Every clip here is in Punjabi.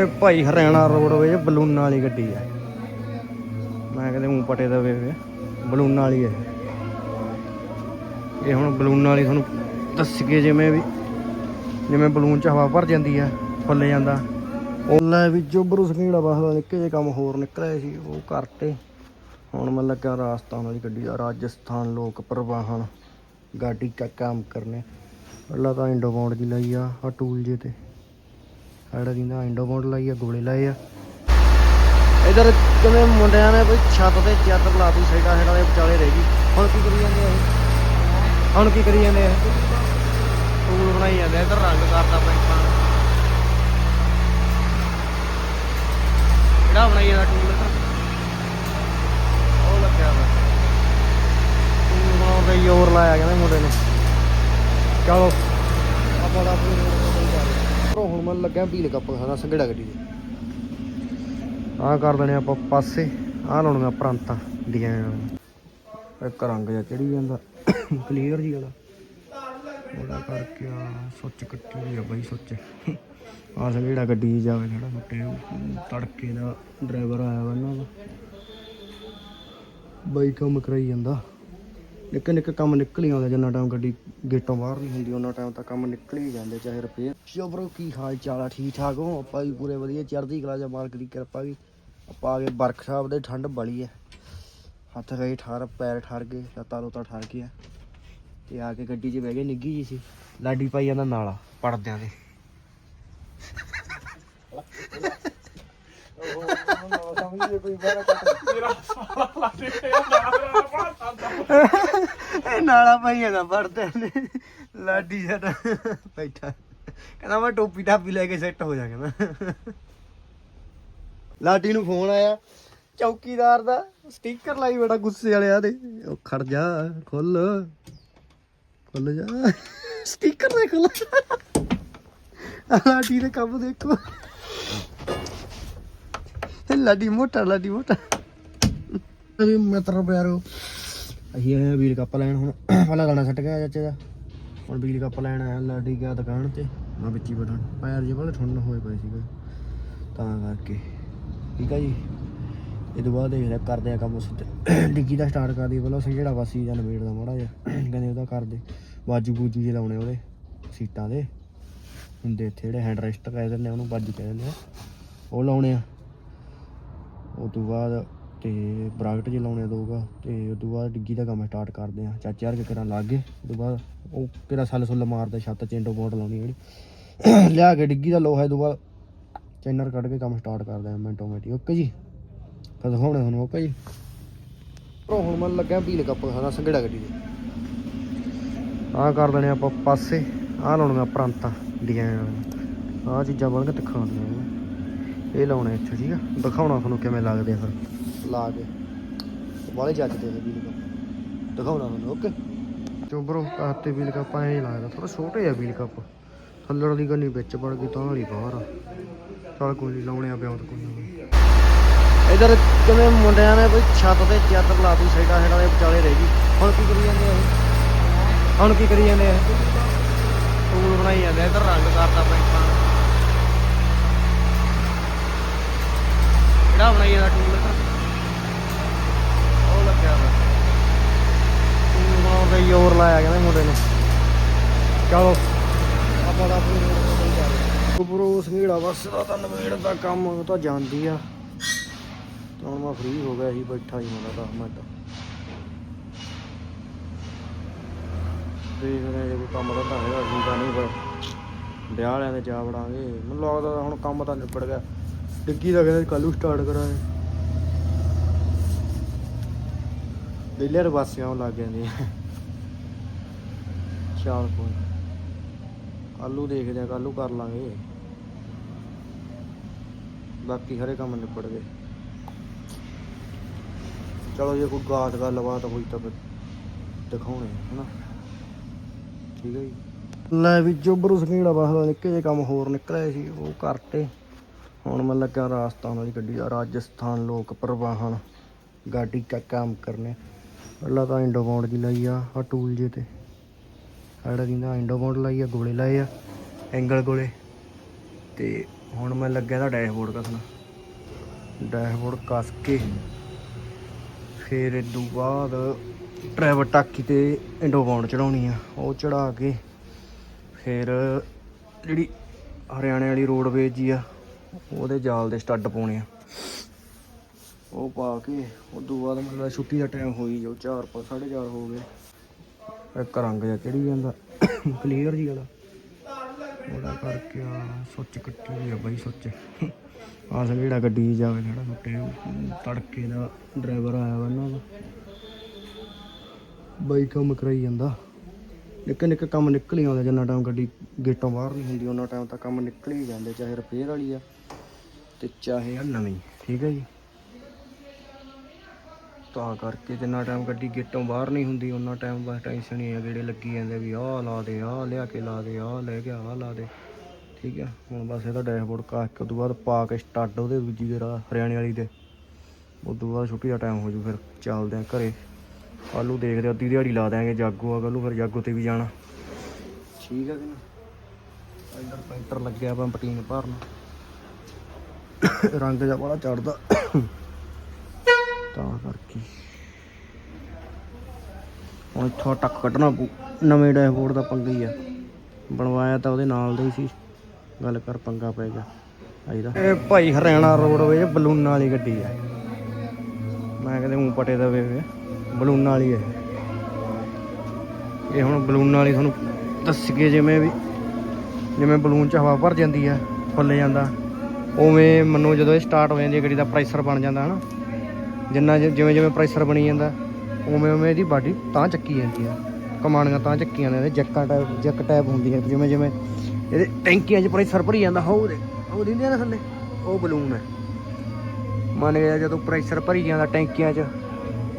ਇਹ ਭਾਈ ਹਰਿਆਣਾ ਰੋਡਵੇਜ ਬਲੂਨਾਂ ਵਾਲੀ ਗੱਡੀ ਹੈ ਮੈਂ ਕਹਿੰਦੇ ਉਂ ਪਟੇ ਦਾ ਬਲੂਨਾਂ ਵਾਲੀ ਹੈ ਇਹ। ਹੁਣ ਬਲੂਨਾਂ ਵਾਲੀ ਤੁਹਾਨੂੰ ਦੱਸ ਕੇ ਜਿਵੇਂ ਵੀ, ਜਿਵੇਂ ਬਲੂਨ ਚ ਹਵਾ ਭਰ ਜਾਂਦੀ ਆ, ਫੁੱਲ ਜਾਂਦਾ। ਉਹ ਲੈ ਵੀ ਜੋਬਰੂ ਸੰਗੀੜਾ ਬਸਦਾ ਨਿੱਕੇ ਜਿਹੇ ਕੰਮ ਹੋਰ ਨਿਕਲਿਆ ਸੀ, ਉਹ ਕਰਤੇ। ਹੁਣ ਮੈਂ ਲੱਗਾ ਰਾਜਸਥਾਨ ਵਾਲੀ ਗੱਡੀ ਦਾ, ਰਾਜਸਥਾਨ ਲੋਕ ਪਰਿਵਾਹਨ। ਗਾਡੀ ਕਾ ਕੰਮ ਕਰਨੇ। ਪਹਿਲਾਂ ਤਾਂ ਇੰਡੋਬਾਉਂਡ ਦੀ ਲਈ ਆ ਆ ਟੂਲ ਜੇ ਤੇ। ਸਾਡਾ ਦਿੰਦਾ ਇੰਡੋਬਾਉਂਡ ਲਾਈ ਆ ਗੋਲੇ ਲਾਏ ਆ। ਇਧਰ ਕਿਵੇਂ ਮੁੰਡਿਆਂ ਨੇ ਬਈ ਛੱਤ ਤੇ ਚਾਦਰ ਲਾਤੀ ਸਾਈਡਾਂ ਸਾਈਡਾਂ ਦੇ ਵਿਚਾਲੇ ਰਹਿ ਗਈ। ਹੁਣ ਕੀ ਕਰੀ ਜਾਂਦੇ ਆ ਇਹ? ਹੁਣ ਕੀ ਕਰੀ ਜਾਂਦੇ ਆ ਟੂਲ ਬਣਾਈ ਜਾਂਦੇ ਆ, ਇਧਰ ਰੰਗ ਕਰਤਾ ਪੈਂਟਾਂ ਨੂੰ। ਕਿਹੜਾ ਬਣਾਈ ਜਾਂਦਾ ਟੂਲ ਇੱਧਰ ਉਹ ਲੱਗਿਆ ਵਾ ਟੂਲ ਬਣਾਉਣ ਦਾ ਜ਼ੋਰ ਲਾਇਆ ਕਹਿੰਦੇ ਮੁੰਡੇ ਨੇ ਚਲੋ ਆਪਾਂ ਦਾ ਆਪਣੀ ਰੋਡ ਤੇ ਜਾ ਰਹੇ ਹਾਂ ਹੁਣ ਮੈਂ ਲੱਗਿਆ ਵੀਲ ਕੱਪ ਖਾਣਾ ਸੰਗੜਾ ਗੱਡੀ ਦੇ ਆਹ ਕਰ ਦੇਣੇ ਆਪਾਂ ਪਾਸੇ। ਆਹ ਲਾਉਣੀਆਂ ਪ੍ਰਾਂਤਾਂ ਡਿਜ਼ਾਈਨ ਇੱਕ ਰੰਗ ਜਿਹਾ ਚੜੀ ਜਾਂਦਾ। ਕਲੀਅਰ ਜੀ ਵਾਲਾ। ਉਹਦਾ ਕਰਕੇ ਆ ਸੁੱਚ ਕੱਟੀ ਹੋਈ ਆ ਬਾਈ, ਸੁੱਚ। ਆ ਸੰਗੜਾ ਗੱਡੀ ਜਾਵੇ ਜਿਹੜਾ ਮੁੱਟੇ ਤੜਕੇ ਦਾ ਡਰਾਈਵਰ ਆਇਆ ਵਾ ਇਹਨਾਂ ਦਾ। ਬਾਈ ਕੰਮ ਕਰਾਈ ਜਾਂਦਾ। ਨਿੱਕੇ ਨਿੱਕੇ ਕੰਮ ਨਿਕਲ ਹੀ ਆਉਂਦੇ ਜਿੰਨਾ ਟਾਈਮ ਗੱਡੀ ਗੇਟੋਂ ਬਾਹਰ ਨਹੀਂ ਹੁੰਦੀ ਉਹਨਾਂ ਟਾਈਮ ਤਾਂ ਕੰਮ ਨਿਕਲ ਹੀ ਜਾਂਦੇ, ਚਾਹੇ ਰਿਪੇਅਰ ਚੋ ਕੀ ਹਾਲ ਚਾਲ ਆ? ਠੀਕ ਠਾਕ ਹੋ? ਆਪਾਂ ਵੀ ਪੂਰੇ ਵਧੀਆ, ਚੜ੍ਹਦੀ ਕਲਾ ਜਾਂ ਮਾਲਕ ਦੀ ਕਿਰਪਾ ਵੀ। ਆਪਾਂ ਆ ਗਏ ਵਰਕਸ਼ਾਪ ਦੇ, ਠੰਡ ਬੜੀ ਐ ਹੱਥ ਗਏ ਠਾਰ, ਪੈਰ ਠਾਰ ਗਏ, ਲੱਤਾਂ ਲੁੱਤਾਂ ਠਾਰ ਗਿਆ ਤੇ ਆ ਕੇ ਗੱਡੀ 'ਚ ਬਹਿ ਗਏ ਨਿੱਗੀ ਜੀ ਸੀ। ਲਾਡੀ ਪਾਈ ਜਾਂਦਾ ਨਾਲਾ ਪੜਦਿਆਂ ਦੇ। ਇਹ ਨਾਲਾ ਪਾਈ ਜਾਂਦਾ ਪੜਦਿਆਂ ਨੇ। ਲਾਡੀ ਸਾਡਾ ਬੈਠਾ। ਕਹਿੰਦਾ ਮੈਂ ਟੋਪੀ ਟਾਪੀ ਲੈ ਕੇ ਸੈੱਟ ਹੋ ਜਾ ਕਹਿੰਦਾ ਲਾਡੀ ਨੂੰ ਫੋਨ ਆਇਆ, ਚੌਕੀਦਾਰ ਦਾ ਸਟicker ਲਾਈ ਬੜਾ ਗੁੱਸੇ ਵਾਲਿਆ ਦੇ। ਉਹ ਖੜ ਜਾ, ਖੁੱਲ ਖੁੱਲ ਜਾ। ਸਟicker ਦੇ ਖੁੱਲ। ਲਾਡੀ ਦੇ ਕੰਮ ਦੇਖੋ। ਇਹ ਲਾਡੀ ਮੋਟਾ ਲਾਡੀ ਮੋਟਾ ਵੀ ਮਿੱਤਰ ਪਿਆਰੋ। ਅਸੀਂ ਆਏ ਆ ਵੀਲ ਕੱਪ ਲੈਣ ਹੁਣ। ਪਹਿਲਾਂ ਗਾਣਾ ਛੱਟ ਗਿਆ ਚਾਚੇ ਦਾ। ਹੁਣ ਵੀਲ ਕੱਪ ਲੈਣ ਆਇਆ ਲਾਡੀ ਗਿਆ ਦੁਕਾਨ ਤੇ। ਮੈਂ ਵਿੱਚ ਬਟਨ ਪੈਰ ਜੇ ਬੜੇ ਠੰਡ ਹੋਏ ਪਏ ਸੀਗੇ। ਤਾਂ ਕਰਕੇ। ਠੀਕ ਆ ਜੀ। ਇਹ ਤੋਂ ਬਾਅਦ ਦੇਖਦੇ ਆ, ਕਰਦੇ ਆ ਕੰਮ ਸਿੱਧੇ ਡਿੱਗੀ ਦਾ ਸਟਾਰਟ ਕਰਦੀ ਪਹਿਲਾਂ। ਅਸੀਂ ਜਿਹੜਾ ਵਾਸੀ ਜਾਂ ਨਵੇੜ ਦਾ ਮਾੜਾ ਜਿਹਾ। ਕਹਿੰਦੇ ਉਹਦਾ ਕਰਦੇ ਬਾਜੂ ਬੂਜੂ ਜੇ ਲਾਉਣੇ ਉਹਦੇ। ਸੀਟਾਂ ਦੇ। ਹੁੰਦੇ ਇੱਥੇ ਜਿਹੜੇ ਹੈਂਡ ਰੈਸਟ ਕਹਿ ਦਿੰਦੇ ਆ ਉਹਨੂੰ ਬਾਜੂ ਕਹਿ ਦਿੰਦੇ ਆ। ਉਹ ਲਾਉਣੇ ਆ। ਉਸ ਤੋਂ ਬਾਅਦ ਤੇ ਬਰਾਕਟ ਜੇ ਲਾਉਣੇ ਆ ਦੋਗਾ ਤੇ ਉਸ ਤੋਂ ਬਾਅਦ ਡਿੱਗੀ ਦਾ ਕੰਮ ਸਟਾਰਟ ਕਰਦੇ ਆ। ਚਾਚੇ ਹਰ ਕੇ ਕਰਾਂ ਲੱਗ ਗਏ ਉਸ ਤੋਂ ਬਾਅਦ ਉਹ ਕਿਹੜਾ ਸੱਲ ਸੁੱਲ ਮਾਰਦਾ, ਛੱਤ ਚ ਇੰਡੋ ਲਾਉਣੀ ਜਿਹੜੀ। ਲਿਆ ਕੇ ਡਿੱਗੀ ਦਾ ਲੋਹਾ ਤੋਂ ਬਾਅਦ ਚੈਨਰ ਕੱਢ ਕੇ ਕੰਮ ਸਟਾਰਟ ਕਰਦੇ ਆ ਮਿੰਟੋ ਮਿੰਟੀ ਓਕੇ ਜੀ? ਫਿਰ ਦਿਖਾਉਣੇ ਤੁਹਾਨੂੰ, ਓਕੇ ਜੀ? ਪ੍ਰੋ ਹੁਣ ਮੈਂ ਲੱਗਿਆ ਪੀਲ ਕੱਪ ਖਾਣਾ ਸੰਗੜਾ ਗੱਡੀ ਦੇ। ਆਹ ਕਰ ਦੇਣੇ ਆਪਾਂ ਪਾਸੇ, ਆਹ ਲਾਉਣੀਆਂ ਪ੍ਰਾਂਤਾਂ ਡਿਜ਼ਾਈਨ ਆਹ ਚੀਜ਼ਾਂ ਬਣ ਕੇ ਦਿਖਾਉਣੀਆਂ ਇਹ ਲਾਉਣੇ ਇੱਥੇ ਠੀਕ ਆ? ਦਿਖਾਉਣਾ ਤੁਹਾਨੂੰ ਕਿਵੇਂ ਲੱਗਦੇ ਆ ਫਿਰ। ਲਾ ਕੇ। ਬਾਲੇ ਜੱਜਦੇ ਨੇ ਵੀਲ ਕੱਪ। ਦਿਖਾਉਣਾ ਤੁਹਾਨੂੰ ਓਕੇ? ਤੇ ਬਰੋ ਕਾਤੇ ਵੀਲ ਕੱਪ ਐਂ ਲੱਗਦਾ। ਥੋੜਾ ਛੋਟੇ ਆ ਵੀਲ ਕੱਪ। ਥੱਲੜ ਦੀ ਗੰਨੀ ਵਿੱਚ ਵੜ ਗਈ ਤਾਂ ਵਾਲੀ ਬਾਹਰ ਆ। ਚੱਲ ਕੋਈ ਨਹੀਂ ਲਾਉਣੇ ਆ ਪਿਆ ਕੋਈ ਨਾ ਇਧਰ ਕਿਵੇਂ ਮੁੰਡਿਆਂ ਨੇ ਬਈ ਛੱਤ ਤੇ ਚਾਦਰ ਲਾਤੀ ਸਾਈਡਾਂ ਸਾਈਡਾਂ ਦੇ ਵਿਚਾਲੇ ਰਹਿ ਗਈ। ਹੁਣ ਕੀ ਕਰੀ ਜਾਂਦੇ ਆ ਹੁਣ ਕੀ ਕਰੀ ਜਾਂਦੇ ਆ ਟੂਲ ਬਣਾਈ ਜਾਂਦੇ ਆ, ਰੰਗ ਕਰਦਾ ਪੈਂਟਾਂ ਕਿਹੜਾ ਬਣਾਈ ਜਾਂਦਾ ਟੂਲ ਉਹ ਲੱਗਿਆ ਵਾ ਟੂਲ ਬਣਾਉਣ ਦਾ ਜ਼ੋਰ ਲਾਇਆ ਕਹਿੰਦੇ ਮੁੰਡੇ ਨੇ। ਚਲੋ। ਆਪਾਂ ਦਾ ਆਪਣੀ ਰੋਡ ਬਸ ਦਾ ਤਾਂ ਨਵੇੜ ਦਾ ਕੰਮ, ਉਹ ਤਾਂ ਜਾਂਦੀ ਆ। ਤਾਂ ਹੁਣ ਮੈਂ ਫ੍ਰੀ ਹੋ ਗਿਆ ਸੀ, ਬੈਠਾ ਹੀ ਮੈਂ 10 ਮਿੰਟ। ਦੇਖਦੇ ਜੇ ਕੋਈ ਕੰਮ ਦਾ ਤਾਂ ਹੈਗਾ ਸੀ ਤਾਂ ਨਹੀਂ, ਪਰ ਵਿਆਹ ਵਾਲਿਆਂ ਦੇ ਜਾ ਵੜਾਂਗੇ। ਮੈਨੂੰ ਲੱਗਦਾ ਹੁਣ ਕੰਮ ਤਾਂ ਨਿਬੜ ਗਿਆ। ਡਿੱਗੀ ਦਾ ਕਹਿੰਦੇ ਕੱਲੂ ਸਟਾਰਟ ਕਰਾਂਗੇ। ਦਿੱਲੇ ਰਵਾਸੀਆਂ ਨੂੰ ਲੱਗ ਜਾਂਦੇ ਆ ਚਾਲ ਕੋਈ ਕੱਲੂ ਦੇਖਦੇ ਆ ਕੱਲੂ ਕਰ ਲਾਂਗੇ। ਬਾਕੀ ਹਰੇ ਕੰਮ ਨਿਪੜ ਗਏ। ਚਲੋ ਜੇ ਕੋਈ ਗਾਤ ਗੱਲਬਾਤ ਹੋਈ ਤਾਂ ਫਿਰ ਦਿਖਾਉਣੇ ਆ, ਹਨਾ। ਠੀਕ ਹੈ ਜੀ। ਲੈ ਵੀ ਜੋਬਰੂ ਸੰਗੀੜਾ ਬਸਦਾ ਨਿੱਕੇ ਜਿਹੇ ਕੰਮ ਹੋਰ ਨਿਕਲਿਆ ਸੀ ਉਹ ਕਰਤੇ। ਹੁਣ ਮੈਂ ਲੱਗਾ ਰਾਜਸਥਾਨ ਵਾਲੀ ਗੱਡੀ ਦਾ, ਰਾਜਸਥਾਨ ਲੋਕ ਪਰਿਵਾਹਨ ਗਾਡੀ ਕਾ ਕੰਮ ਕਰਨੇ। ਪਹਿਲਾਂ ਤਾਂ ਇੰਡੋਬਾਉਂਡ ਦੀ ਲਾਈ ਆ ਆ ਟੂਲ ਜੇ ਤੇ। ਸਾਡਾ ਦਿੰਦਾ ਇੰਡੋਬਾਉਂਡ ਲਾਈ ਆ, ਗੋਲੇ ਲਾਏ ਆ ਐਂਗਲ ਗੋਲੇ। ਤੇ ਹੁਣ ਮੈਂ ਲੱਗਿਆ ਤਾਂ ਡੈਸ਼ਬੋਰਡ ਕੱਸਣਾ। ਡੈਸ਼ਬੋਰਡ ਕੱਸ ਕੇ ਫਿਰ ਇਹ ਤੋਂ ਬਾਅਦ ਡਰਾਈਵਰ ਟਾਕੀ ਤੇ ਇੰਡੋਬਾਉਂਡ ਚੜਾਉਣੀ ਆ, ਉਹ ਚੜਾ ਕੇ ਫਿਰ ਜਿਹੜੀ ਹਰਿਆਣੇ ਵਾਲੀ ਰੋਡਵੇਜ ਜੀ ਆ ਉਹਦੇ ਜਾਲ ਦੇ ਸਟੱਡ ਪਾਉਣੇ ਆ। ਉਹ ਪਾ ਕੇ ਉਸ ਤੋਂ ਬਾਅਦ ਮਤਲਬ ਛੁੱਟੀ ਦਾ ਟਾਈਮ ਹੋਈ ਜੋ 4 ਪਾ 4:30 ਹੋ ਗਏ। ਇੱਕ ਰੰਗ ਜਿਹਾ ਚੜੀ ਜਾਂਦਾ ਕਲੀਅਰ ਜੀ ਵਾਲਾ ਉਹਦਾ ਕਰਕੇ ਆ ਸੁੱਚ ਕੱਟੀ ਹੋਈ ਆ ਬਾਈ ਸੁੱਚ। ਆਹ ਜਿਹੜਾ ਗੱਡੀ ਜਾਵੇ ਜਿਹੜਾ ਸੁੱਟੇ ਤੜਕੇ ਦਾ ਡਰਾਈਵਰ ਆਇਆ ਵਾ ਇਹਨਾਂ ਦਾ। ਬਾਈ ਕੰਮ ਕਰਾਈ ਜਾਂਦਾ। ਨਿੱਕੇ ਨਿੱਕੇ ਕੰਮ ਨਿਕਲ ਹੀ ਆਉਂਦੇ, ਜਿੰਨਾ ਟਾਈਮ ਗੱਡੀ ਗੇਟੋਂ ਬਾਹਰ ਨਹੀਂ ਹੁੰਦੀ, ਉਹਨਾਂ ਟਾਈਮ ਤਾਂ ਕੰਮ ਨਿਕਲ ਹੀ ਜਾਂਦੇ, ਚਾਹੇ ਰਿਪੇਅਰ ਵਾਲੀ ਆ ਤੇ ਚਾਹੇ ਆ ਨਵੀਂ, ਠੀਕ ਹੈ ਜੀ? ਤਾਂ ਕਰਕੇ ਜਿੰਨਾ ਟਾਈਮ ਗੱਡੀ ਗੇਟੋਂ ਬਾਹਰ ਨਹੀਂ ਹੁੰਦੀ, ਉਹਨਾਂ ਟਾਈਮ ਬਸ ਟੈਨਸ਼ਨ ਹੀ ਆ, ਜਿਹੜੇ ਲੱਗੀ ਜਾਂਦੇ ਵੀ ਆਹ ਲਾ ਦੇ, ਆਹ ਲਿਆ ਕੇ ਲਾ ਦੇ, ਆਹ ਲੈ ਕੇ ਆਹ ਲਾ ਦੇ, ਠੀਕ ਆ? ਹੁਣ ਬਸ ਇਹਦਾ ਡੈਸ਼ਬੋਰਡ ਕਾ ਕੇ ਉਦੋਂ ਬਾਅਦ ਪਾ ਕੇ ਸਟੱਡ ਉਹਦੇ ਦੂਜੀ ਦੇ ਰਾਹ ਹਰਿਆਣੇ ਵਾਲੀ ਦੇ। ਉਦੋਂ ਬਾਅਦ ਛੁੱਟੀ ਦਾ ਟਾਈਮ ਹੋ ਜੂ ਫਿਰ, ਚੱਲਦੇ ਆ ਘਰੇ। ਕੱਲ੍ਹ ਨੂੰ ਦੇਖਦੇ ਆ, ਅੱਧੀ ਦਿਹਾੜੀ ਲਾ ਦਿਆਂਗੇ ਜਾਗੋ ਆ ਕੱਲ੍ਹ ਨੂੰ ਫਿਰ ਜਾਗੋ ਤੇ ਵੀ ਜਾਣਾ। ਠੀਕ ਆ ਕਿ ਨਹੀਂ? ਇੱਧਰ ਪੈਂਟਰ ਲੱਗਿਆ ਵਾ ਪਟੀਨ ਭਰਨ। ਰੰਗ ਜਿਹਾ ਬੜਾ ਚੜਦਾ। ਤਾਂ ਕਰਕੇ। ਹੁਣ ਇੱਥੋਂ ਟੱਕ ਕੱਢਣਾ ਪਊ। ਨਵੇਂ ਡੈਸ਼ਬੋਰਡ ਦਾ ਪੰਗਾ ਹੀ ਆ। ਬਣਵਾਇਆ ਤਾਂ ਉਹਦੇ ਨਾਲ ਦਾ ਹੀ ਸੀ। ਗੱਲ ਕਰ ਪੰਗਾ ਪੈ ਗਿਆ। ਆਈਦਾ ਇਹ ਭਾਈ ਹਰਿਆਣਾ ਰੋਡਵੇਜ ਬਲੂਨਾਂ ਵਾਲੀ ਗੱਡੀ ਆ। ਮੈਂ ਕਹਿੰਦੇ ਉਂ ਪਟੇ ਦਾ ਵੇ ਵੇ। ਬਲੂਨਾਂ ਵਾਲੀ ਹੈ। ਇਹ ਹੁਣ ਬਲੂਨਾਂ ਵਾਲੀ ਤੁਹਾਨੂੰ ਦੱਸ ਕੇ ਜਿਵੇਂ ਵੀ, ਜਿਵੇਂ ਬਲੂਨ ਚ ਹਵਾ ਭਰ ਜਾਂਦੀ ਆ ਫੁੱਲ ਜਾਂਦਾ। ਉਵੇਂ ਮੈਨੂੰ ਜਦੋਂ ਇਹ ਸਟਾਰਟ ਹੋ ਜਾਂਦੀ ਹੈ ਗੱਡੀ ਦਾ ਪ੍ਰੈਸ਼ਰ ਬਣ ਜਾਂਦਾ, ਹਨਾ। ਜਿੰਨਾ ਜਿਵੇਂ ਜਿਵੇਂ ਪ੍ਰੈਸ਼ਰ ਬਣੀ ਜਾਂਦਾ, ਉਵੇਂ ਉਵੇਂ ਇਹਦੀ ਬਾਡੀ ਤਾਂ ਚੱਕੀ ਜਾਂਦੀ ਆ ਕਮਾਣੀਆਂ ਤਾਂ ਚੱਕੀਆਂ ਨੇ, ਇਹਦੇ ਜੱਕਾਂ ਟਾਈਪ ਜੱਕ ਟਾਈਪ ਹੁੰਦੀਆਂ ਜਿਵੇਂ ਜਿਵੇਂ ਇਹਦੇ ਟੈਂਕੀਆਂ 'ਚ ਪ੍ਰੈਸ਼ਰ ਭਰੀ ਜਾਂਦਾ ਹੋ ਉਹਦੇ ਉਹ ਦਿੰਦੇ ਆ ਥੱਲੇ, ਉਹ ਬਲੂਨ ਹੈ। ਮੰਨ ਗਿਆ ਜਦੋਂ ਪ੍ਰੈਸ਼ਰ ਭਰੀ ਜਾਂਦਾ ਟੈਂਕੀਆਂ 'ਚ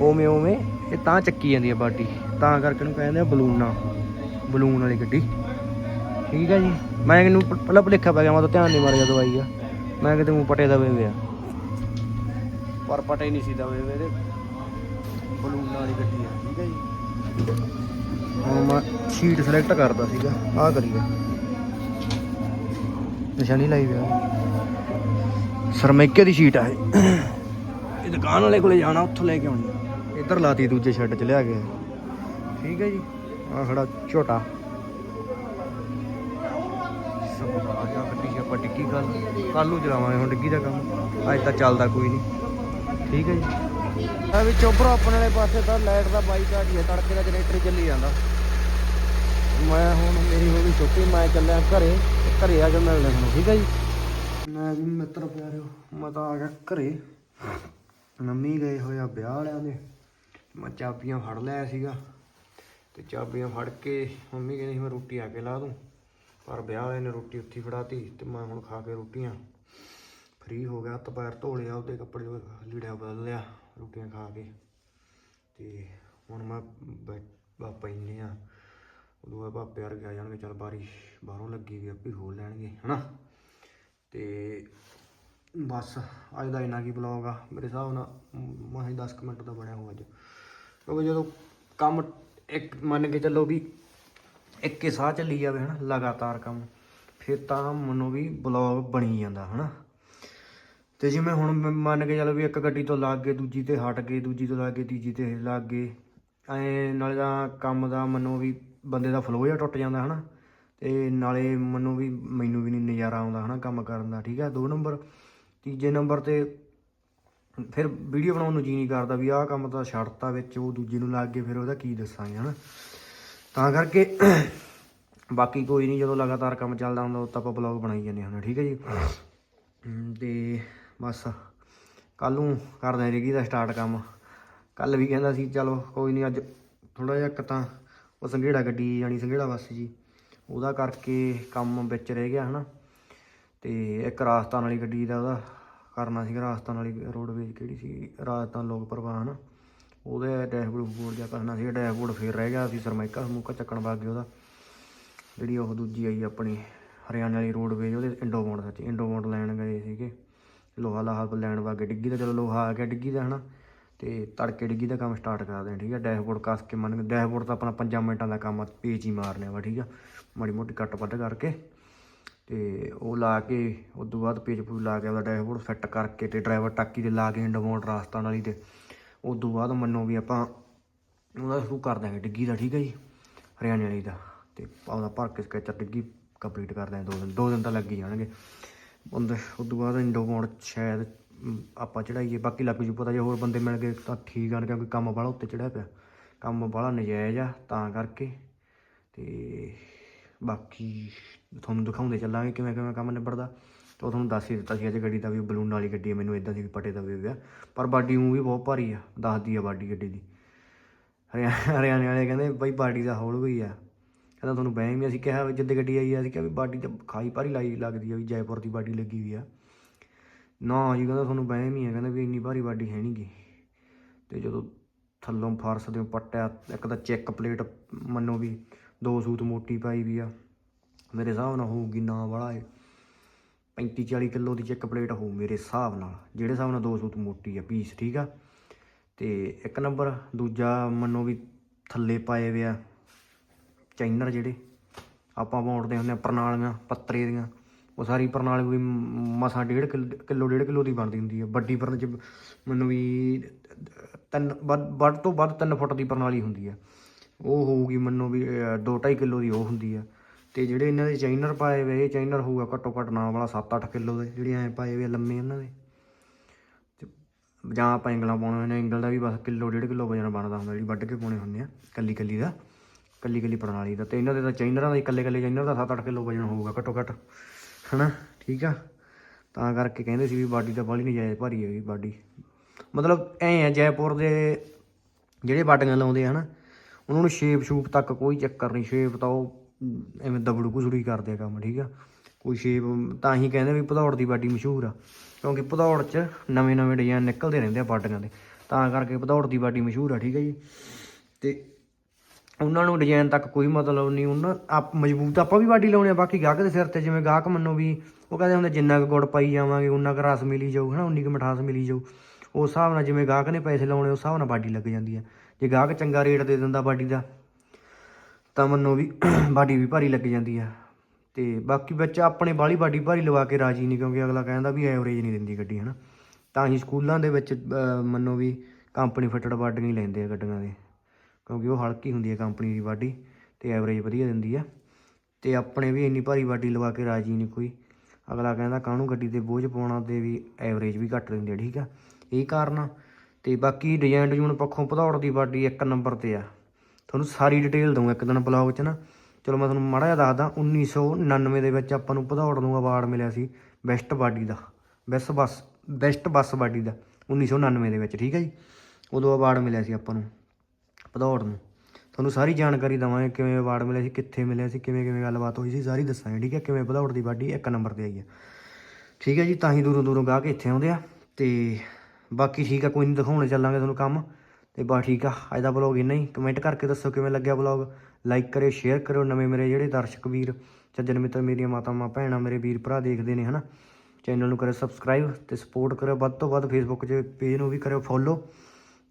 ਉਵੇਂ ਉਵੇਂ ਇਹ ਤਾਂ ਚੱਕੀ ਜਾਂਦੀ ਆ ਬਾਡੀ। ਤਾਂ ਕਰਕੇ ਇਹਨੂੰ ਕਹਿੰਦੇ ਆ ਬਲੂਨਾ। ਬਲੂਨ ਵਾਲੀ ਗੱਡੀ। ਠੀਕ ਹੈ ਜੀ? ਮੈਂ ਇਹਨੂੰ ਪਹਿਲਾਂ ਭੁਲੇਖਾ ਪੈ ਗਿਆ ਮੈਂ ਤਾਂ ਧਿਆਨ ਨਹੀਂ ਮਾਰਿਆ ਦਵਾਈ ਆ ਮੈਂ ਕਿਤੇ ਮੂੰਹ ਪਟੇ ਦਾ ਵੇ ਆ ਪਰ ਪਟੇ ਨਹੀਂ ਸੀ ਦਵੇ ਵੇ ਇਹਦੇ। ਬਲੂਨ ਵਾਲੀ ਗੱਡੀ ਆ ਠੀਕ ਹੈ ਜੀ? ਹੁਣ ਮੈਂ ਸ਼ੀਟ ਸਿਲੈਕਟ ਕਰਦਾ ਸੀਗਾ। ਆਹ ਕਰੀਏ। ਨਿਸ਼ਾਨੀ ਲਾਈ ਪਿਆ ਸਰਮੈਕੇ ਦੀ ਸ਼ੀਟ ਆ ਇਹ। ਦੁਕਾਨ ਵਾਲੇ ਕੋਲੇ ਜਾਣਾ ਉੱਥੋਂ ਲੈ ਕੇ ਆਉਣੀ ਇੱਧਰ ਲਾਤੀ ਦੂਜੇ ਸ਼ੈੱਡ 'ਚ ਲਿਆ ਕੇ। ਠੀਕ ਹੈ ਜੀ। ਆ ਖੜਾ ਝੋਟਾ ਸਭ ਆ ਆਪਾਂ ਡਿੱਗੀ ਕੱਲ ਕੱਲ ਨੂੰ ਚਲਾਵਾਂਗੇ ਹੁਣ ਡਿੱਗੀ ਦਾ ਕੰਮ। ਅੱਜ ਤਾਂ ਚੱਲਦਾ ਕੋਈ ਨਹੀਂ। ਠੀਕ ਹੈ ਜੀ। ਆ ਵੀ ਚੋਬਰ ਆਪਣੇ ਵਾਲੇ ਪਾਸੇ ਤਾਂ ਲਾਈਟ ਦਾ ਬਾਈਕਾਟ ਹੀ ਹੈ ਤੜਕੇ ਦਾ ਜਨਰੇਟਰ ਚੱਲੀ ਜਾਂਦਾ। ਮੈਂ ਹੁਣ ਮੇਰੀ ਹੋ ਗਈ ਛੁੱਟੀ, ਮੈਂ ਚੱਲਿਆ ਘਰੇ ਘਰੇ ਆ ਕੇ ਮਿਲਦੇ ਤੁਹਾਨੂੰ, ਠੀਕ ਹੈ ਜੀ। ਮੈਂ ਵੀ ਮਿੱਤਰ ਪਿਆਰਿਓ, ਮੈਂ ਤਾਂ ਆ ਗਿਆ ਘਰੇ। ਮੰਮੀ ਗਏ ਹੋਇਆ ਵਿਆਹ ਵਾਲਿਆਂ ਦੇ। ਮੈਂ ਚਾਬੀਆਂ ਫੜ ਲਿਆ ਸੀਗਾ ਤੇ ਚਾਬੀਆਂ ਫੜ ਕੇ ਮੰਮੀ ਕਹਿੰਦੀ ਸੀ ਮੈਂ ਰੋਟੀ ਆ ਕੇ ਲਾ ਦੂੰ। ਪਰ ਵਿਆਹ ਵਾਲੇ ਨੇ ਰੋਟੀ ਉੱਥੇ ਹੀ ਫੜਾਤੀ ਤੇ ਮੈਂ ਹੁਣ ਖਾ ਕੇ ਰੋਟੀਆਂ। ਫ੍ਰੀ ਹੋ ਗਿਆ, ਹੱਥ ਪੈਰ ਧੋ ਲਿਆ, ਉਹਦੇ ਕੱਪੜੇ ਲੀੜਿਆ ਬਦਲ ਲਿਆ, ਰੋਟੀਆਂ ਖਾ ਕੇ। ਤੇ ਹੁਣ ਮੈਂ ਬਾਪਾ ਇੰਨੇ ਆ, ਉਦੋਂ ਬਾਅਦ ਭਾਪੇ ਵਰਗੇ ਆ ਜਾਣਗੇ, ਚੱਲ ਬਾਰੀ ਬਾਹਰੋਂ ਲੱਗੀ ਵੀ ਆਪੇ ਖੋਲ ਲੈਣਗੇ, ਹਨਾ? ਤੇ ਬਸ, ਅੱਜ ਦਾ ਇੰਨਾ ਕੀ ਬਲੌਗ ਆ, ਮੇਰੇ ਹਿਸਾਬ ਨਾਲ ਮਾਹੀ 10 ਕੁ ਮਿੰਟ ਦਾ ਬਣਿਆ ਹੋਊ ਅੱਜ। ਕਿਉਂਕਿ ਜਦੋਂ ਕੰਮ ਇੱਕ ਮੰਨ ਕੇ ਚੱਲੋ ਵੀ ਇੱਕੇ ਸਾਹ ਚੱਲੀ ਜਾਵੇ ਹਨਾ, ਲਗਾਤਾਰ ਕੰਮ, ਫਿਰ ਤਾਂ ਮਨੋਂ ਵੀ ਬਲੌਗ ਬਣੀ ਜਾਂਦਾ ਹਨਾ। ਤੇ ਜਿਵੇਂ ਹੁਣ ਮ- ਮੰਨ ਕੇ ਚੱਲੋ ਵੀ ਇੱਕ ਗੱਡੀ ਤੋਂ ਲੱਗ ਗਏ, ਦੂਜੀ ਤੇ ਹਟ ਗਏ, ਦੂਜੀ ਤੋਂ ਲੱਗ ਗਏ, ਤੀਜੀ ਤੇ ਲੱਗ ਗਏ, ਐ ਨਾਲੇ ਤਾਂ ਕੰਮ ਦਾ ਮੰਨੋ ਵੀ ਬੰਦੇ ਦਾ ਫਲੋ ਜਿਹਾ ਟੁੱਟ ਜਾਂਦਾ ਹਨਾ। ਤੇ ਨਾਲੇ ਮੰਨੋ ਵੀ, ਮੈਨੂੰ ਵੀ ਨਹੀਂ ਨਜ਼ਾਰਾ ਆਉਂਦਾ ਹਨਾ ਕੰਮ ਕਰਨ ਦਾ, ਠੀਕ ਹੈ ਦੋ ਨੰਬਰ। ਤੀਜੇ ਨੰਬਰ ਤੇ ਫਿਰ ਵੀਡੀਓ ਬਣਾਉਣ ਨੂੰ ਜੀ ਨਹੀਂ ਕਰਦਾ ਵੀ ਆਹ ਕੰਮ ਤਾਂ ਛੱਡਤਾ ਵਿੱਚ ਉਹ ਦੂਜੇ ਨੂੰ ਲੱਗ ਗਏ ਫਿਰ ਉਹਦਾ ਕੀ ਦੱਸਾਂਗੇ ਹਨਾ? ਤਾਂ ਕਰਕੇ ਬਾਕੀ ਕੋਈ ਨਹੀਂ ਜਦੋਂ ਲਗਾਤਾਰ ਕੰਮ ਚੱਲਦਾ ਹੁੰਦਾ ਉਹ ਤਾਂ ਆਪਾਂ ਬਲੌਗ ਬਣਾਈ ਜਾਂਦੇ ਹੁੰਦੇ ਠੀਕ ਹੈ ਜੀ? ਹਮ, ਤੇ ਬਸ ਕੱਲ ਨੂੰ ਕਰਦੇ ਹਾਂ ਰਿਗੀ ਦਾ ਸਟਾਰਟ ਕੰਮ। ਕੱਲ ਵੀ ਕਹਿੰਦਾ ਸੀ ਚਲੋ ਕੋਈ ਨਹੀਂ ਅੱਜ ਥੋੜਾ ਜਿਹਾ ਇੱਕ ਤਾਂ ਉਹ ਸੰਘੇੜਾ ਗੱਡੀ ਜਾਣੀ ਸੰਘੇੜਾ ਬੱਸ ਜੀ ਉਹਦਾ ਕਰਕੇ ਕੰਮ ਵਿੱਚ ਰਹਿ ਗਿਆ ਹਨਾ? ਤੇ ਇੱਕ ਰਾਜਸਥਾਨ ਵਾਲੀ ਗੱਡੀ ਦਾ ਉਹਦਾ ਕਰਨਾ ਸੀ ਰਾਜਸਥਾਨ ਵਾਲੀ ਰੋਡਵੇਜ ਕਿਹੜੀ ਸੀ ਰਾਜਸਥਾਨ ਲੋਕ ਪਰਿਵਾਹਨ ਉਹਦੇ ਡੈਸ਼ਬੋਰਡ ਬੋਰਡ ਜਿਹਾ ਕਰਨਾ ਸੀ ਡੈਸ਼ਬੋਰਡ ਫੇਰ ਰਹਿ ਗਿਆ ਸੀ ਸਰਮਾਈਕਾ ਸਮੂਕਾ ਚੱਕਣ ਵਗ ਗਿਆ ਉਹਦਾ। ਜਿਹੜੀ ਉਹ ਦੂਜੀ ਆਈ ਆਪਣੀ ਹਰਿਆਣਾ ਵਾਲੀ ਰੋਡਵੇਜ ਉਹਦੇ ਇੰਡੋ ਇੰਡੋਮੋਡ ਸੱਚ ਇੰਡੋਮੋਡ ਲੈਣ ਗਏ ਸੀਗੇ। ਲੋਹਾ ਲਾਹਾ ਲੈਣ ਵਾਗੇ ਡਿੱਗੀ ਦਾ ਚਲੋ ਲੋਹਾ ਆ ਗਿਆ, ਡਿੱਗੀ ਦਾ ਹਨਾ। ਤੇ ਤੜਕੇ ਡਿੱਗੀ ਦਾ ਕੰਮ ਸਟਾਰਟ ਕਰਦੇ ਹਾਂ ਠੀਕ ਹੈ ਡੈਸ਼ਬੋਰਡ ਕੱਸ ਕੇ ਮੰਨ ਡੈਸ਼ਬੋਰਡ ਤਾਂ ਆਪਣਾ 5 ਮਿੰਟਾਂ ਦਾ ਕੰਮ ਆ, ਪੇਚ ਹੀ ਮਾਰਨੇ ਵਾ ਠੀਕ ਆ। ਮਾੜੀ ਮੋਟੀ ਕੱਟ ਵੱਢ ਕਰਕੇ ਤੇ ਉਹ ਲਾ ਕੇ ਉਸ ਤੋਂ ਬਾਅਦ ਪੇਜ ਪੂਜ ਲਾ ਕੇ ਉਹਦਾ ਡੈਸ਼ਬੋਰਡ ਸੈੱਟ ਕਰਕੇ ਤੇ ਡਰਾਈਵਰ ਟਾਕੀ 'ਤੇ ਲਾ ਕੇ ਇੰਡੋਮੋਟ ਰਾਸਤਾਨ ਵਾਲੀ ਤੇ ਉਸ ਤੋਂ ਬਾਅਦ ਮੰਨੋ ਵੀ ਆਪਾਂ ਉਹਦਾ ਸ਼ੁਰੂ ਕਰ ਦਾਂਗੇ ਡਿੱਗੀ ਦਾ, ਠੀਕ ਹੈ ਜੀ? ਹਰਿਆਣੇ ਵਾਲੀ ਦਾ ਤੇ ਉਹਦਾ ਭਰ ਕੇ ਸਕੈਚਰ ਡਿੱਗੀ ਕੰਪਲੀਟ ਕਰ ਦਾਂਗੇ ਦੋ ਦਿਨ ਦੋ ਦਿਨ ਤਾਂ ਲੱਗ ਹੀ ਜਾਣਗੇ। ਉਹਦੇ ਉਸ ਤੋਂ ਬਾਅਦ ਇੰਡੋਮੋਟ ਸ਼ਾਇਦ ਆਪਾਂ ਚੜਾਈਏ, ਬਾਕੀ ਲੱਗ ਜੂ ਪਤਾ ਜੇ ਹੋਰ ਬੰਦੇ ਮਿਲ ਗਏ ਤਾਂ ਠੀਕ ਆ ਕਿਉਂਕਿ ਕੰਮ ਵਾਲਾ ਉੱਤੇ ਚੜਿਆ ਪਿਆ। ਕੰਮ ਵਾਲਾ ਨਜਾਇਜ਼ ਆ, ਤਾਂ ਕਰਕੇ ਤੇ ਬਾਕੀ ਤੁਹਾਨੂੰ ਦਿਖਾਉਂਦੇ ਚੱਲਾਂਗੇ ਕਿਵੇਂ ਕਿਵੇਂ ਕੰਮ ਨਿਬੜਦਾ। ਤੇ ਉਹ ਤੁਹਾਨੂੰ ਦੱਸ ਹੀ ਦਿੱਤਾ ਸੀ, ਅੱਜ ਗੱਡੀ ਦਾ ਵੀ ਬਲੂਨ ਵਾਲੀ ਗੱਡੀ ਹੈ, ਮੈਨੂੰ ਇਦਾਂ ਦੀ ਵੀ ਪਟੇ ਦਾ ਵੀ ਆ ਪਰ ਬਾਡੀ ਉਹ ਵੀ ਬਹੁਤ ਭਾਰੀ ਆ, ਦੱਸਦੀ ਆ ਬਾਡੀ ਗੱਡੀ ਦੀ। ਹਰਿਆ- ਹਰਿਆਣੇ ਵਾਲੇ ਕਹਿੰਦੇ ਬਈ ਬਾਡੀ ਦਾ ਹੌਲ ਹੋਈ ਆ। ਕਹਿੰਦਾ ਤੁਹਾਨੂੰ ਬਹਿਮ ਵੀ ਅਸੀਂ ਕਿਹਾ ਵੀ ਜਿੱਦੇ ਗੱਡੀ ਆਈ ਆ, ਅਸੀਂ ਕਿਹਾ ਵੀ ਬਾਡੀ ਤਾਂ ਖਾਈ ਭਾਰੀ ਲਾਈ ਲੱਗਦੀ ਆ ਵੀ ਜੈਪੁਰ ਦੀ ਬਾਡੀ ਲੱਗੀ ਵੀ ਆ। ਨਾ ਜੀ ਕਹਿੰਦਾ ਤੁਹਾਨੂੰ ਬਹਿਮ ਵੀ ਆ, ਕਹਿੰਦਾ ਵੀ ਇੰਨੀ ਭਾਰੀ ਬਾਡੀ ਹੈ ਨਹੀਂਗੀ ਤੇ ਜਦੋਂ ਥੱਲੋਂ ਫਾਰਸ ਦੇ ਪੱਟਿਆ ਇੱਕ ਤਾਂ ਚੈੱਕ ਪਲੇਟ ਮੰਨੋ ਵੀ, ਦੋ ਸੂਤ ਮੋਟੀ ਪਾਈ ਵੀ ਆ। ਮੇਰੇ ਹਿਸਾਬ ਨਾਲ ਹੋਊਗੀ ਨਾ ਵਾਲਾ ਏ 35 40 ਕਿਲੋ ਦੀ ਚੈੱਕ ਪਲੇਟ ਹੋਊ ਮੇਰੇ ਹਿਸਾਬ ਨਾਲ, ਜਿਹੜੇ ਹਿਸਾਬ ਨਾਲ ਦੋ ਸੂਤ ਮੋਟੀ ਆ ਪੀਸ ਠੀਕ ਆ? ਤੇ ਇੱਕ ਨੰਬਰ ਦੂਜਾ ਮੰਨੋ ਵੀ ਥੱਲੇ ਪਾਏ ਵੇ ਆ ਚਾਈਨਰ ਜਿਹੜੇ, ਆਪਾਂ ਪਾਉਂਦੇ ਹੁੰਦੇ ਆ ਪ੍ਰਣਾਲੀਆਂ, ਪੱਤਰੇ ਦੀਆਂ, ਉਹ ਸਾਰੀ ਪ੍ਰਣਾਲੀ ਵੀ ਮਸਾਂ ਡੇਢ ਕਿੱਲ- ਕਿਲੋ, ਡੇਢ ਕਿਲੋ ਦੀ ਬਣਦੀ ਹੁੰਦੀ ਹੈ ਵੱਡੀ ਪ੍ਰਣ ਚ ਮੈਨੂੰ ਵੀ ਤਿੰਨ, ਵੱਧ ਵੱਧ ਤੋਂ ਵੱਧ 3 ਫੁੱਟ ਦੀ ਪ੍ਰਣਾਲੀ ਹੁੰਦੀ ਹੈ ਉਹ ਹੋਊਗੀ ਮੈਨੂੰ ਵੀ 2.5 ਕਿਲੋ ਦੀ ਉਹ ਹੁੰਦੀ ਆ। ਤੇ ਜਿਹੜੇ ਇਹਨਾਂ ਦੇ ਚਾਈਨਰ ਪਾਏ ਵੇ, ਇਹ ਚਾਈਨਰ ਹੋਊਗਾ ਘੱਟੋ ਘੱਟ ਨਾ ਵਾਲਾ 7-8 ਕਿਲੋ ਦੇ ਜਿਹੜੇ ਐ ਪਾਏ ਵੇ ਲੰਮੇ ਇਹਨਾਂ ਦੇ। ਤੇ ਜਾਂ ਆਪਾਂ ਇੰਗਲਾਂ ਪਾਉਣੇ ਨੇ ਇੰਗਲ ਦਾ ਵੀ ਬਸ ਕਿਲੋ, ਡੇਢ ਕਿਲੋ ਵਜਨ ਬਣਦਾ ਹੁੰਦਾ, ਜਿਹੜੀ ਵੱਢ ਕੇ ਪਾਉਣੇ ਹੁੰਦੇ ਆ ਕੱਲੀ ਕੱਲੀ ਦਾ ਕੱਲੀ ਕੱਲੀ ਪ੍ਰਣਾਲੀ ਦਾ। ਤੇ ਇਹਨਾਂ ਦੇ ਤਾਂ ਚਾਈਨਰਾਂ ਦਾ ਇਕੱਲੇ ਇਕੱਲੇ ਚਾਈਨਰ ਦਾ 7-8 ਕਿਲੋ ਵਜਨ ਹੋਊਗਾ ਘੱਟੋ ਘੱਟ, ਹਨਾ? ਠੀਕ ਆ? ਤਾਂ ਕਰਕੇ ਕਹਿੰਦੇ ਸੀ ਵੀ ਬਾਡੀ ਤਾਂ ਬਾਲੀ ਨਹੀਂ ਜਾਏ ਭਾਰੀ ਹੈਗੀ, ਬਾਡੀ। ਮਤਲਬ ਐ ਆ, ਜੈਪੁਰ ਦੇ ਜਿਹੜੇ ਬਾਡੀਆਂ ਲਾਉਂਦੇ ਆ ਨਾ ਉਹਨਾਂ ਨੂੰ ਸ਼ੇਪ ਸ਼ੂਪ ਤੱਕ ਕੋਈ ਚੱਕਰ ਨਹੀਂ, ਸ਼ੇਪ ਤਾਂ ਉਹ ਐਵੇਂ ਦਬੜੂ ਕੁਸੜੀ ਕਰਦੇ ਆ ਕੰਮ, ਠੀਕ ਆ? ਕੋਈ ਸ਼ੇਪ, ਤਾਂ ਹੀ ਕਹਿੰਦੇ ਵੀ ਭਦੌੜ ਦੀ ਬਾਡੀ ਮਸ਼ਹੂਰ ਆ, ਕਿਉਂਕਿ ਭਦੌੜ 'ਚ ਨਵੇਂ ਨਵੇਂ ਡਿਜ਼ਾਈਨ ਨਿਕਲਦੇ ਰਹਿੰਦੇ ਆ ਬਾਡੀਆਂ ਦੇ, ਤਾਂ ਕਰਕੇ ਭਦੌੜ ਦੀ ਬਾਡੀ ਮਸ਼ਹੂਰ ਆ, ਠੀਕ ਹੈ ਜੀ? ਤੇ ਉਹਨਾਂ ਨੂੰ ਡਿਜ਼ਾਈਨ ਤੱਕ ਕੋਈ ਮਤਲਬ ਨਹੀਂ, ਉਹਨਾਂ, ਆਪ ਮਜ਼ਬੂਤ ਆਪਾਂ ਵੀ ਬਾਡੀ ਲਾਉਣੇ ਆ, ਬਾਕੀ ਗਾਹਕ ਦੇ ਸਿਰ ਤੇ ਜਿਵੇਂ ਗਾਹਕ ਮੰਨੋ ਵੀ ਉਹ ਕਹਿੰਦੇ ਹੁੰਦੇ ਜਿੰਨਾ ਕੁ ਗੁੜ ਪਾਈ ਜਾਵਾਂਗੇ, ਉਨਾ ਕੁ ਰਸ ਮਿਲੀ ਜਾਊ, ਹਨਾ, ਉਨੀ ਕੁ ਮਿਠਾਸ ਮਿਲੀ ਜਾਊ। ਉਸ ਹਿਸਾਬ ਨਾਲ ਜਿਵੇਂ ਗਾਹਕ ਨੇ ਪੈਸੇ ਲਾਉਣੇ, ਉਸ ਹਿਸਾਬ ਨਾਲ ਬਾਡੀ ਲੱਗ ਜਾਂਦੀ ਆ। ਜੇ ਗਾਹਕ ਚੰਗਾ ਰੇਟ ਦੇ ਦਿੰਦਾ ਬਾਡੀ ਦਾ ਤਾਂ ਮੰਨੋ ਵੀ ਬਾਡੀ ਵੀ ਭਾਰੀ ਲੱਗ ਜਾਂਦੀ ਆ। ਤੇ ਬਾਕੀ ਵਿੱਚ ਆਪਣੇ ਬਾਲੀ ਬਾਡੀ ਭਾਰੀ ਲਵਾ ਕੇ ਰਾਜੀ ਨਹੀਂ ਕਿਉਂਕਿ ਅਗਲਾ ਕਹਿੰਦਾ ਵੀ ਐਵਰੇਜ ਨਹੀਂ ਦਿੰਦੀ ਗੱਡੀ ਹਨਾ। ਤਾਂ ਹੀ ਸਕੂਲਾਂ ਦੇ ਵਿੱਚ ਅਹ, ਮੰਨੋ ਵੀ ਕੰਪਨੀ ਫਿੱਟਡ ਬਾਡੀਆਂ ਨਹੀਂ ਲੈਂਦੇ ਆ ਗੱਡੀਆਂ ਦੇ ਕਿਉਂਕਿ ਉਹ ਹਲਕੀ ਹੁੰਦੀ ਹੈ ਕੰਪਨੀ ਦੀ ਬਾਡੀ ਤੇ ਐਵਰੇਜ ਵਧੀਆ ਦਿੰਦੀ ਆ। ਤੇ ਆਪਣੇ ਵੀ ਇੰਨੀ ਭਾਰੀ ਬਾਡੀ ਲਵਾ ਕੇ ਰਾਜੀ ਨਹੀਂ ਕੋਈ। ਅਗਲਾ ਕਹਿੰਦਾ ਕਾਹਨੂੰ ਗੱਡੀ ਤੇ ਬੋਝ ਪਾਉਣਾ ਤੇ ਵੀ ਐਵਰੇਜ ਵੀ ਘੱਟ ਦਿੰਦੀ ਆ ਠੀਕ ਆ। ਇਹ ਕਾਰਨ ਆ। ਤੇ ਬਾਕੀ ਡਿਜ਼ਾਈਨ ਡਿਜ਼ਾਈਨ ਪੱਖੋਂ ਭਦੌੜ ਦੀ ਬਾਡੀ ਇੱਕ ਨੰਬਰ ਤੇ ਆ। ਤੁਹਾਨੂੰ ਸਾਰੀ ਡਿਟੇਲ ਦਊਂਗਾ ਇੱਕ ਦਿਨ ਬਲੌਗ 'ਚ ਨਾ। ਚਲੋ ਮੈਂ ਤੁਹਾਨੂੰ ਮਾੜਾ ਜਿਹਾ ਦੱਸਦਾ 1999 ਦੇ ਵਿੱਚ ਆਪਾਂ ਨੂੰ ਭਦੌੜ ਨੂੰ ਅਵਾਰਡ ਮਿਲਿਆ ਸੀ ਬੈਸਟ ਬਾਡੀ ਦਾ। Best bus best bus body ਦਾ 1999 ਦੇ ਵਿੱਚ, ਠੀਕ ਹੈ ਜੀ? ਉਦੋਂ ਅਵਾਰਡ ਮਿਲਿਆ ਸੀ ਆਪਾਂ ਨੂੰ, ਭਦੌੜ ਨੂੰ। ਤੁਹਾਨੂੰ ਸਾਰੀ ਜਾਣਕਾਰੀ ਦਵਾਂਗੇ ਕਿਵੇਂ ਅਵਾਰਡ ਮਿਲਿਆ ਸੀ, ਕਿੱਥੇ ਮਿਲਿਆ ਸੀ, ਕਿਵੇਂ ਕਿਵੇਂ ਗੱਲਬਾਤ ਹੋਈ ਸੀ, ਸਾਰੀ ਦੱਸਾਂਗੇ, ਠੀਕ ਹੈ? ਕਿਵੇਂ ਭਦੌੜ ਦੀ ਬਾਡੀ ਇੱਕ ਨੰਬਰ ਤੇ ਆਈ ਹੈ। ਠੀਕ ਹੈ ਜੀ, ਤਾਂ ਹੀ ਦੂਰੋਂ ਦੂਰੋਂ ਗਾਹਕ ਇੱਥੇ ਆਉਂਦੇ ਆ ਤੇ ਬਾਕੀ ਠੀਕ ਆ ਕੋਈ ਨਹੀਂ ਦਿਖਾਉਣੇ ਚੱਲਾਂਗੇ ਤੁਹਾਨੂੰ ਕੰਮ। ਤੇ ਬਸ ਠੀਕ ਆ, ਅੱਜ ਦਾ ਬਲੌਗ ਇੰਨਾ ਹੀ। ਕਮੈਂਟ ਕਰਕੇ ਦੱਸੋ ਕਿਵੇਂ ਲੱਗਿਆ ਬਲੌਗ ਲਾਈਕ ਕਰਿਓ ਸ਼ੇਅਰ ਕਰਿਓ ਨਵੇਂ ਮੇਰੇ ਜਿਹੜੇ ਦਰਸ਼ਕ ਵੀਰ, ਸੱਜਣ ਮਿੱਤਰ ਮੇਰੀਆਂ ਮਾਤਾਵਾਂ, ਭੈਣਾਂ ਮੇਰੇ ਵੀਰ, ਭਰਾ ਦੇਖਦੇ ਨੇ, ਹਨਾ। ਚੈਨਲ ਨੂੰ ਕਰਿਓ ਸਬਸਕ੍ਰਾਈਬ ਤੇ ਸਪੋਰਟ ਕਰਿਓ। ਵੱਧ ਤੋਂ ਵੱਧ ਫੇਸਬੁੱਕ 'ਚ ਪੇਜ ਨੂੰ ਵੀ ਕਰਿਓ ਫੋਲੋ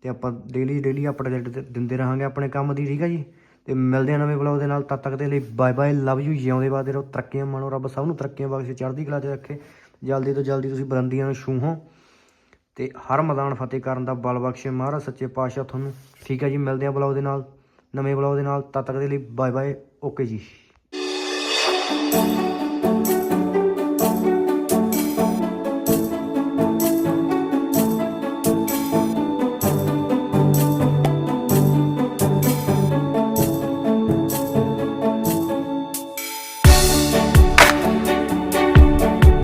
ਤੇ ਆਪਾਂ ਡੇਲੀ ਡੇਲੀ ਅਪਡੇਟ ਦਿੰਦੇ ਰਹਾਂਗੇ ਆਪਣੇ ਕੰਮ ਦੀ, ਠੀਕ ਆ ਜੀ। ਤੇ ਮਿਲਦੇ ਆ ਨਵੇਂ ਬਲੌਗ ਦੇ ਨਾਲ, ਤਦ ਤੱਕ ਦੇ ਲਈ ਬਾਏ ਬਾਏ ਲਵ ਯੂ ਜਿਉਂਦੇ ਬਾਦੇ ਰਹੋ। ਤਰੱਕੀਆਂ ਮਾਣੋ, ਰੱਬ ਸਭ ਨੂੰ ਤਰੱਕੀਆਂ ਬਖਸ਼ੇ, ਚੜ੍ਹਦੀ ਕਲਾ 'ਚ ਰੱਖੇ। ਜਲਦੀ ਤੋਂ ਜਲਦੀ ਤੁਸੀਂ ਬੁਲੰਦੀਆਂ ਨੂੰ ਛੂਹੋ। ਤੇ ਹਰ ਮੈਦਾਨ ਫਤਿਹ ਕਰਨ ਦਾ ਬਲ ਬਖਸ਼ੇ। ਮਹਾਰਾਜ ਸੱਚੇ ਪਾਤਸ਼ਾਹ ਤੁਹਾਨੂੰ ਠੀਕ ਹੈ ਜੀ। ਮਿਲਦੇ ਆ ਬਲੌਗ ਦੇ ਨਾਲ, ਨਵੇਂ ਬਲੌਗ ਦੇ ਨਾਲ। ਤਦ ਤੱਕ ਦੇ ਲਈ ਬਾਏ ਬਾਏ ਓਕੇ ਜੀ।